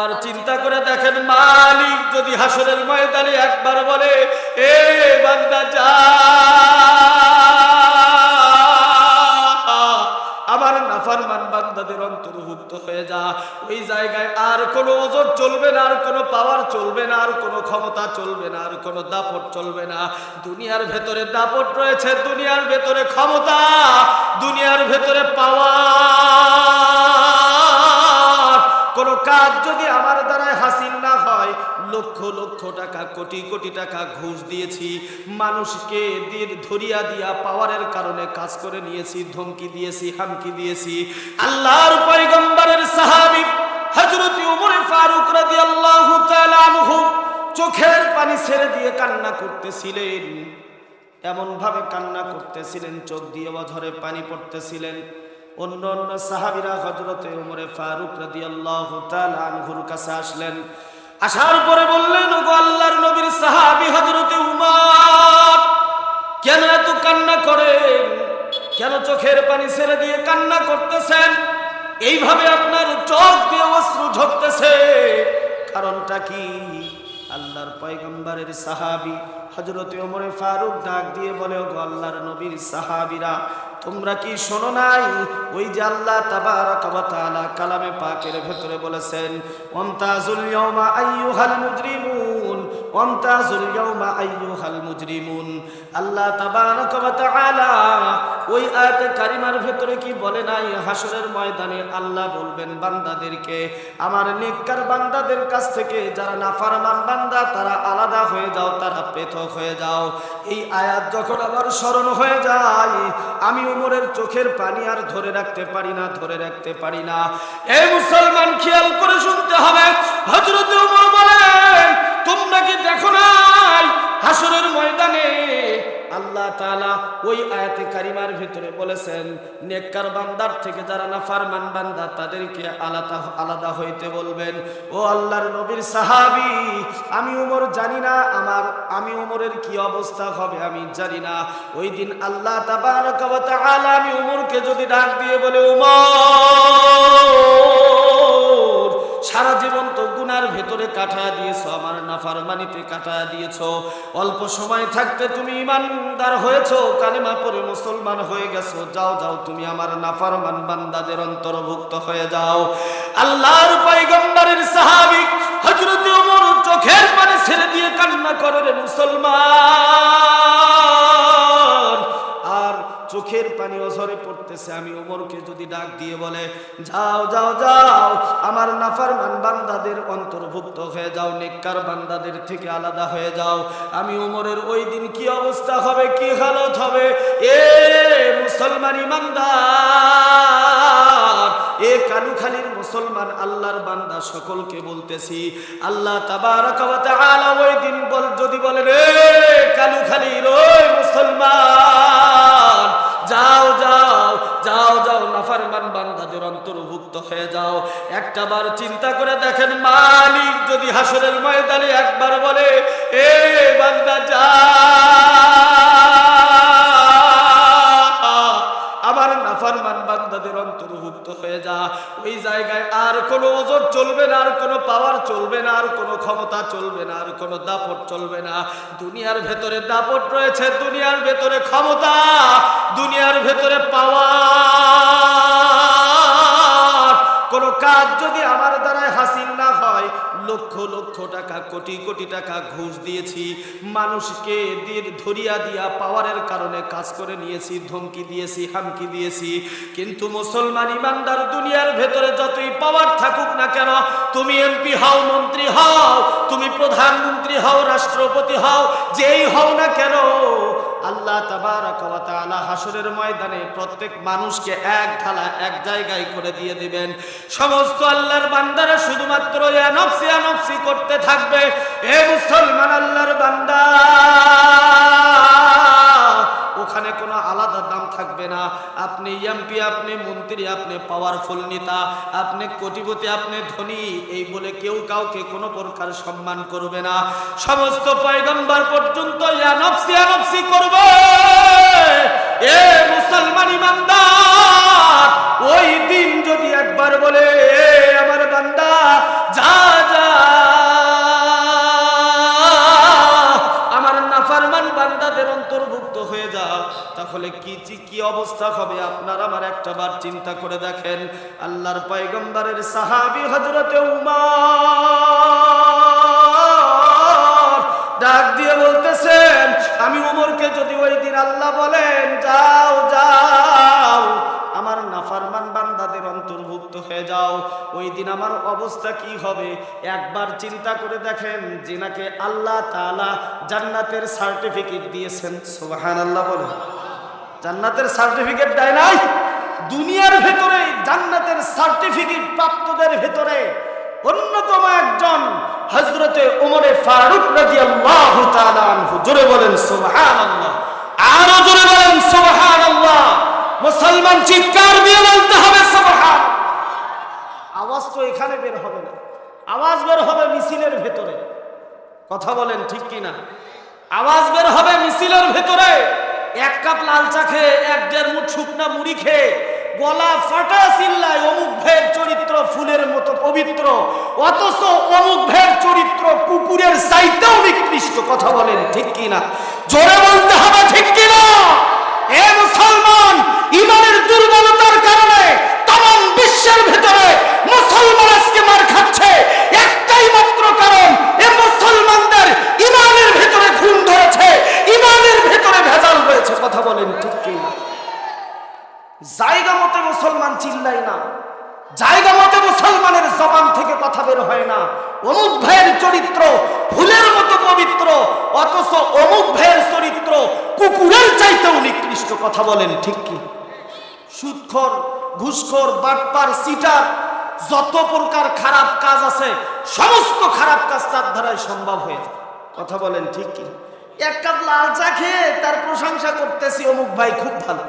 আর চিন্তা করে দেখেন মালিক যদি হাসরের ময়দানে একবার বলে, এ বান্দা, যা। আমার নাফারমান বান্দাদের অন্তর্ভুক্ত হয়ে যা। ওই জায়গায় আর কোনো ওজন চলবে না, আর কোনো পাওয়ার চলবে না, আর কোনো ক্ষমতা চলবে না, আর কোনো দাপট চলবে না। দুনিয়ার ভেতরে দাপট রয়েছে, দুনিয়ার ভেতরে ক্ষমতা, দুনিয়ার ভেতরে পাওয়ার কোনো কাজ যদি আমার দ্বারাই হাসিল না হয়, লক্ষ লক্ষ টাকা, কোটি কোটি টাকা ঘুষ দিয়েছি, মানুষকে দিন ধরিয়া দিয়া পাওয়ারের কারণে কাজ করে নিয়েছি, ধমকি দিয়েছি, হামকি দিয়েছি। আল্লাহর পয়গম্বরের সাহাবী হযরত ওমর ফারুক রাদিয়াল্লাহু তাআলা চোখের পানি ছেড়ে দিয়ে কান্না করতেছিলেন। এমন ভাবে কান্না করতেছিলেন, চোখ দিয়ে বঝরে পানি পড়তেছিলেন। অন্য অন্য সাহাবিরা হজরতে উমরে ফারুক রাদিয়াল্লাহু তাআলা আনহুর কাছে আসলেন। আসার পরে বললেন, ওগো আল্লাহর নবীর সাহাবী হজরতে উমর, কেন এত কান্না করেন? কেন চোখের পানি ছেড়ে দিয়ে কান্না করতেছেন? এইভাবে আপনার চোখ দিয়ে অশ্রু ঝরতেছে। কারণটা কি? আল্লাহর পয়গম্বরের সাহাবি হজরত ওমরে ফারুক ডাক দিয়ে বলে ও আল্লাহর নবীর সাহাবীরা তোমরা কি শোনো নাই? ওই যে আল্লাহ তাবারক ওয়া তাআলা কালামে পাকের ভেতরে বলেছেন ওয়ামতাজুল ইয়াউমা আইয়ুহাল মুজরিমুন ওয়ামতাজুল ইয়াউমা আইয়ুহাল মুজরিমুন। আল্লাহ ওই আয়াতে কারিমার ভেতরে কি বলে নাই? হাসরের ময়দানে আল্লাহ বলবেন, বান্দাদেরকে, আমার নেককার বান্দাদের কাছ থেকে যারা নাফরমান বান্দা, তারা আলাদা হয়ে যাও, তারা পৃথক হয়ে যাও। এই আয়াত যখন আমার স্মরণ হয়ে যায়, আমি উমরের চোখের পানি আর ধরে রাখতে পারি না, ধরে রাখতে পারি না। এই মুসলমান, খেয়াল বলেছেন, নেককার বান্দার থেকে যারা না ফারমান বান্দা, তাদেরকে আলাদা আলাদা হইতে বলবেন। ও আল্লাহর নবীর সাহাবি, আমি উমর জানি না, আমার, আমি উমরের কি অবস্থা হবে আমি জানি না। ওই দিন আল্লাহ তাবারক ওয়া তাআলা, আমি উমরকে যদি ডাক দিয়ে বলে, উমর! সারা জীবন তো গুনার ভেতরে কাটায় দিয়েছ, আমার নাফারমানিতে কাটায় দিয়েছ। অল্প সময় থাকতে তুমি ইমানদার হয়েছো, কালিমা পরে মুসলমান হয়ে গেছো। যাও যাও, তুমি আমার নাফারমান বান্দাদের অন্তর্ভুক্ত হয়ে যাও। আল্লাহর পয়গম্বরের সাহাবী হযরত ওমর চোখের পানি ছেড়ে দিয়ে কান্না করে মুসলমান। অঝরে পড়তেছে, আমি ওমরকে যদি ডাক দিয়ে বলে, যাও যাও যাও, আমার নাফারমান বান্দাদের অন্তর্ভুক্ত হয়ে যাও, নেককার বান্দাদের থেকে আলাদা হয়ে যাও, আমি ওমরের ওই দিন কি অবস্থা হবে, কি হালত হবে? এ মুসলমান ইমানদার, এ কালুখালীর মুসলমান আল্লাহর বান্দা সকলকে বলতেছি, আল্লাহ ওই দিন বল, যদি বলেন, এ কালুখালীর ওই মুসলমান যাও যাও যাও যাও, নাফারমান বান্দাদের অন্তর্ভুক্ত হয়ে যাও। একটা বার চিন্তা করে দেখেন মালিক যদি হাসরের ময়দানে একবার বলে, এ বান্দা, যা। নাফারমান বান্দাদের অন্তর্ভুক্ত হয়ে যা। ওই জায়গায় আর কোনো ওজন চলবে না, আর কোনো পাওয়ার চলবে না, আর কোনো ক্ষমতা চলবে না, আর কোনো দাপট চলবে না। দুনিয়ার ভেতরে দাপট রয়েছে, দুনিয়ার ভেতরে ক্ষমতা, দুনিয়ার ভেতরে পাওয়ার কোনো কাজ যদি আমার দ্বারাই হাসিল না হয়, লক্ষ লক্ষ টাকা, কোটি কোটি টাকা ঘুষ দিয়েছি। মানুষকে ধরিয়া দিয়া পাওয়ারের কারণে কাজ করে নিয়েছি, ধমকি দিয়েছি, হামকি দিয়েছি। কিন্তু মুসলমান ইমানদার দুনিয়ার ভেতরে যতই পাওয়ার থাকুক না কেন, তুমি এমপি হও, মন্ত্রী হও, তুমি প্রধানমন্ত্রী হও, রাষ্ট্রপতি হও, যেই হও না কেন আল্লাহ তাবারাক হাসরের ময়দানে প্রত্যেক মানুষকে এক থালা, এক জায়গায় করে দিয়ে দিবেন। সমস্ত আল্লাহর বান্দারা শুধুমাত্র করতে থাকবে। আপনি এমপি, আপনি মন্ত্রী, আপনি পাওয়ারফুল নেতা, আপনি কোটিপতি, আপনি ধনী, এই বলে কেউ কাউকে কোনো প্রকার সম্মান করবে না। সমস্ত পয়গম্বর পর্যন্ত ইয়া নফসি করবে। এ মুসলমান ইমানদার, ওই দিন যদি একবার বলে কি চি- কি অবস্থা হবে? আপনার আমার একটা বার চিন্তা করে দেখেন। আল্লাহর পয়গম্বরের সাহাবি হজরতে উমা ডাক দিয়ে বলতেছেন, আমি উমরকে যদি ওই দিন আল্লাহ বলেন, যাও যাও দিন আমার অবস্থা কি হবে? একবার চিন্তা করে দেখেন, যিনাকে আল্লাহ তাআলা জান্নাতের সার্টিফিকেট দিয়েছেন। সুবহানাল্লাহ বলে জান্নাতের সার্টিফিকেট দেয় নাই? দুনিয়ার ভেতরে জান্নাতের সার্টিফিকেট প্রাপ্তদের ভেতরে অন্যতম একজন হজরতে ওমরে ফারুক তাআলা আনহু। জোরে বলেন, সুবহানাল্লাহ। আরও জোরে বলেন, সুবহানাল্লাহ। মুসলমান চিৎকার দিয়ে বলতে হবে, সুবহান আওয়াজ তো এখানে বের হবে না। আওয়াজ বের হবে মিছিলের ভেতরে। কথা বলেন ঠিক কি না আওয়াজ বের হবে মিছিলের ভেতরে। এক কাপ লাল চা খেয়ে, এক দেড় মুঠ শুকনা মুড়ি খেয়ে, গলা ফাটা চিল্লায় অমুক ভের চরিত্র ফুলের মতো পবিত্র, অথচ অমুক ভের চরিত্র কুকুরের চাইতেও নিকৃষ্ট। কথা বলেন ঠিক কি না জোরে বলতে হবে ঠিক কি না এ মুসলমান, ইমানের দুর্বলতার কারণে বিশ্বের ভেতরে মুসলমান আজকে মার খাচ্ছে। একটাই মাত্র কারণ, এ মুসলমানদের ইমানের ভেতরে খুন ধরেছে। ইমানের ভেতরে ভেজাল রয়েছে, কথা বলেন ঠিক কি জায়গা মতে মুসলমান চিল্লাই না। জায়গা মতে মুসলমানের জবান থেকে কথা বের হয় না। অমুক ভাইয়ের চরিত্র ফুলের মতো পবিত্র, অথচ অমুক ভাইয়ের চরিত্র কুকুরের চাইতেও নিকৃষ্ট, কথা বলেন ঠিক কি? সুদখোর ঘুষখোর, বাটপার, সিটার, যত প্রকার খারাপ কাজ আছে, সমস্ত খারাপ কাজ তার দ্বারাই সম্ভব হয়ে কথা বলেন ঠিক কি এক কাপ লাল চা খেয়ে তার প্রশংসা করতেছি, অমুক ভাই খুব ভালো।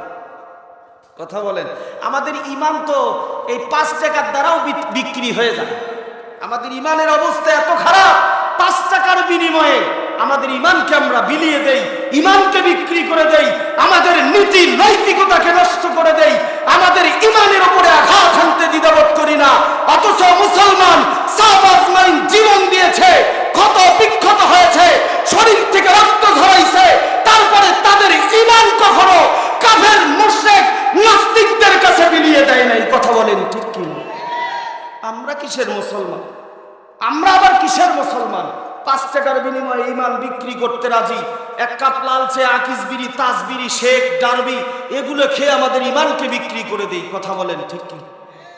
কথা বলেন, আমাদের ইমান তো এই পাঁচ টাকার দ্বারাও বিক্রি হয়ে যায়। আমাদের ইমানের অবস্থা এত খারাপ, পাঁচ টাকার বিনিময়ে আমাদের ইমানকে আমরা বিলিয়ে দেই, ইমানকে বিক্রি করে দেই, আমাদের নীতি, নৈতিকতাকে নষ্ট করে দেই ইমানের উপরে আঘাত হানতে দ্বিধাবোধ করি না। অথচ মুসলমান সাহবাজ মাইন জীবন দিয়েছে, ক্ষত বিক্ষত হয়েছে, শরীর থেকে রক্ত ঝরাইছে, তারপরে তাদের ইমান কখনো কাফের, মুশরিক, নাস্তিকদের কাছে বিলিয়ে দেয় নাই। কথা বলেন ঠিক কি আমরা কিসের মুসলমান? আমরা আবার কিসের মুসলমান? পাঁচ টাকার বিনিময়ে ইমান বিক্রি করতে রাজি। এক কাপ লালচে আকিস বিড়ি তাস বিড়ি, শেখ, ডারবি, এগুলো খেয়ে আমাদের ইমানকে বিক্রি করে দেই, কথা বলেন ঠিক কি?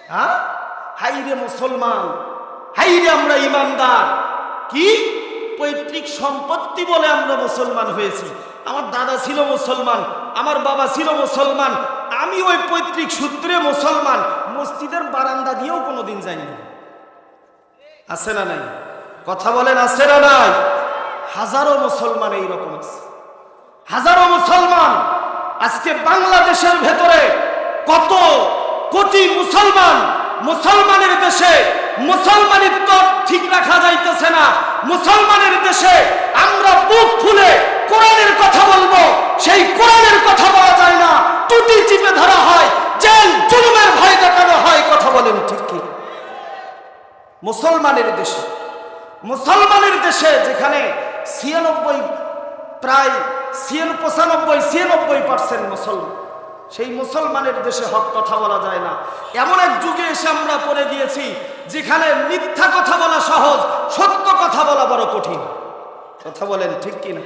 হ্যাঁ? হাইরে মুসলমান, হাইরে আমরা ইমানদার। কি? পৈতৃক সম্পত্তি বলে আমরা মুসলমান হয়েছি। আমার দাদা ছিল মুসলমান, আমার বাবা ছিল মুসলমান, আমি ওই পৈতৃক সূত্রে মুসলমান। মসজিদের বারান্দা দিয়েও কোনোদিন যাইনি। আছে না নাই? কথা বলেন, আছে না নাই? হাজারো মুসলমান এইরকম আছে। হাজারো মুসলমান আজকে বাংলাদেশের ভেতরে কত কোটি মুসলমান মুসলমানের দেশে মুসলমানিত্ব ঠিক রাখা যাইতেছে না। মুসলমানের দেশে আমরা বুক ফুলে কোরআনের কথা বলব, সেই কোরআনের কথা বলা যায় না। টুটি চিপে ধরা হয়, জেল, জুলুমের ভয় দেখানো হয়, কথা বলেন ঠিক কি? মুসলমানের দেশে মুসলমানের দেশে যেখানে ছিয়ানব্বই, প্রায় ছিয়ান পঁচানব্বই ছিয়ানব্বই পার্সেন্ট মুসলমান, সেই মুসলমানের দেশে হক কথা বলা যায় না। এমন এক যুগে এসে আমরা পড়ে গিয়েছি, যেখানে মিথ্যা কথা বলা সহজ, সত্য কথা বলা বড় কঠিন। কথা বলেন ঠিক কিনা?